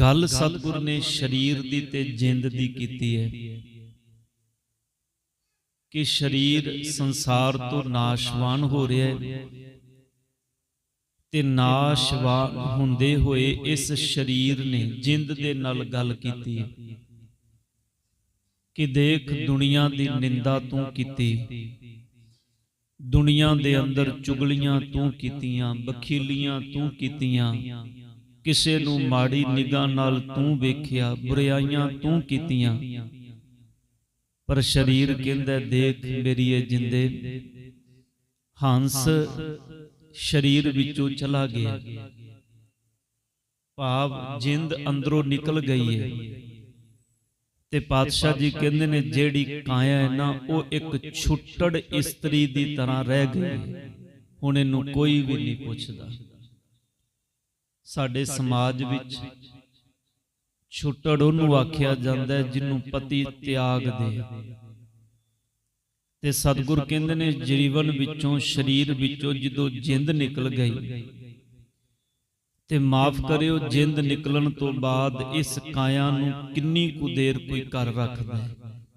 ਗੱਲ ਸਤਿਗੁਰ ਨੇ ਸਰੀਰ ਦੀ ਤੇ ਜਿੰਦ ਦੀ ਕੀਤੀ ਹੈ। ਕਿ ਸਰੀਰ ਸੰਸਾਰ ਤੋਂ ਨਾਸ਼ਵਾਨ ਹੋ ਰਿਹਾ ਹੈ ਤੇ ਨਾਸ਼ਵਾਨ ਹੁੰਦੇ ਹੋਏ ਇਸ ਸਰੀਰ ਨੇ ਜਿੰਦ ਦੇ ਨਾਲ ਗੱਲ ਕੀਤੀ ਹੈ। ਕਿ ਦੇਖ ਦੁਨੀਆ ਦੀ ਨਿੰਦਾ ਤੂੰ ਕੀਤੀ। ਦੁਨੀਆ ਦੇ ਅੰਦਰ ਚੁਗਲੀਆਂ ਤੂੰ ਕੀਤੀਆਂ ਬਖੀਲੀਆਂ ਤੂੰ ਕੀਤੀਆਂ। ਕਿਸੇ ਨੂੰ ਮਾੜੀ ਨਿਗਾਹ ਨਾਲ ਤੂੰ ਵੇਖਿਆ ਬੁਰਾਈਆਂ ਤੂੰ ਕੀਤੀਆਂ। ਪਰ ਸਰੀਰ ਕਹਿੰਦਾ ਦੇਖ ਮੇਰੀ ਇਹ ਜਿੰਦੇ। ਹੰਸ ਸਰੀਰ ਵਿੱਚੋਂ ਚਲਾ ਗਿਆ। ਭਾਵ ਜਿੰਦ ਅੰਦਰੋਂ ਨਿਕਲ ਗਈ ਹੈ। ਤੇ ਪਾਤਸ਼ਾਹ ਜੀ ਕਹਿੰਦੇ ਨੇ ਜਿਹੜੀ ਕਾਇਆ ਹੈ ਨਾ ਉਹ ਇੱਕ ਛੁੱਟੜ ਇਸਤਰੀ ਦੀ ਤਰ੍ਹਾਂ ਰਹਿ ਗਈ ਹੁਣ ਇਹਨੂੰ ਕੋਈ ਵੀ ਨਹੀਂ ਪੁੱਛਦਾ। ਸਾਡੇ ਸਮਾਜ ਵਿੱਚ ਛੁੱਟੜ ਉਹਨੂੰ ਆਖਿਆ ਜਾਂਦਾ ਹੈ ਜਿਹਨੂੰ ਪਤੀ ਤਿਆਗ ਦੇ। ਤੇ ਸਤਿਗੁਰ ਕਹਿੰਦੇ ਨੇ ਜੀਵਨ ਵਿੱਚੋਂ ਸਰੀਰ ਵਿੱਚੋਂ ਜਦੋਂ ਜਿੰਦ ਨਿਕਲ ਗਈ ਤੇ ਮਾਫ ਕਰਿਓ ਜਿੰਦ ਨਿਕਲਣ ਤੋਂ ਬਾਅਦ ਇਸ ਕਾਇਆ ਨੂੰ ਕਿੰਨੀ ਕੁ ਦੇਰ ਕੋਈ ਕਰ ਰੱਖਦਾ ਹੈ?